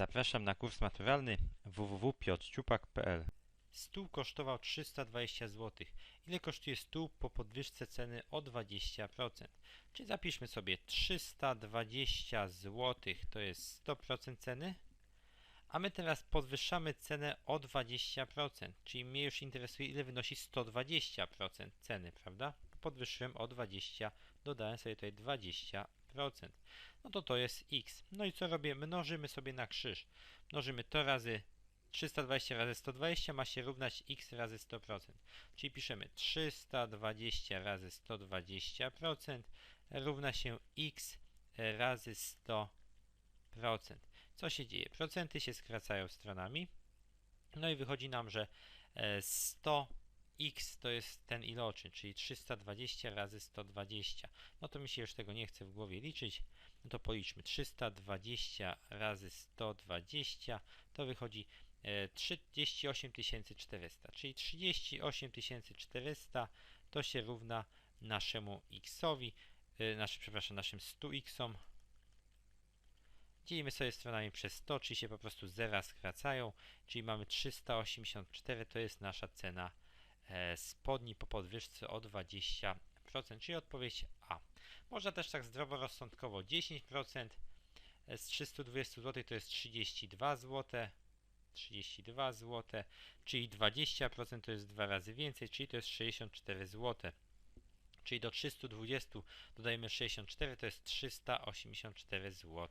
Zapraszam na kurs maturalny www.piotrciupak.pl Stół kosztował 320 zł. Ile kosztuje stół po podwyżce ceny o 20%? Czyli zapiszmy sobie 320 zł to jest 100% ceny. A my teraz podwyższamy cenę o 20%, czyli mnie już interesuje ile wynosi 120% ceny, prawda? podwyższyłem o 20, dodałem sobie tutaj 20%. No to to jest x. No i co robię? Mnożymy sobie na krzyż. Mnożymy to razy 320 razy 120 ma się równać x razy 100%. Czyli piszemy 320 razy 120% równa się x e, razy 100%. Co się dzieje? Procenty się skracają stronami. No i wychodzi nam, że e, 100 x to jest ten iloczy, czyli 320 razy 120. No to mi się już tego nie chce w głowie liczyć. No to policzmy. 320 razy 120 to wychodzi e, 38 400, czyli 38 400 to się równa naszemu xowi, e, nasz, przepraszam, naszym 100x-om. Dzielimy sobie stronami przez 100, czyli się po prostu zera skracają, czyli mamy 384, to jest nasza cena spodni po podwyżce o 20%, czyli odpowiedź A. Można też tak zdroworozsądkowo 10% e, z 320 zł to jest 32 zł. 32 zł, czyli 20% to jest dwa razy więcej, czyli to jest 64 zł. Czyli do 320 dodajemy 64, to jest 384 zł.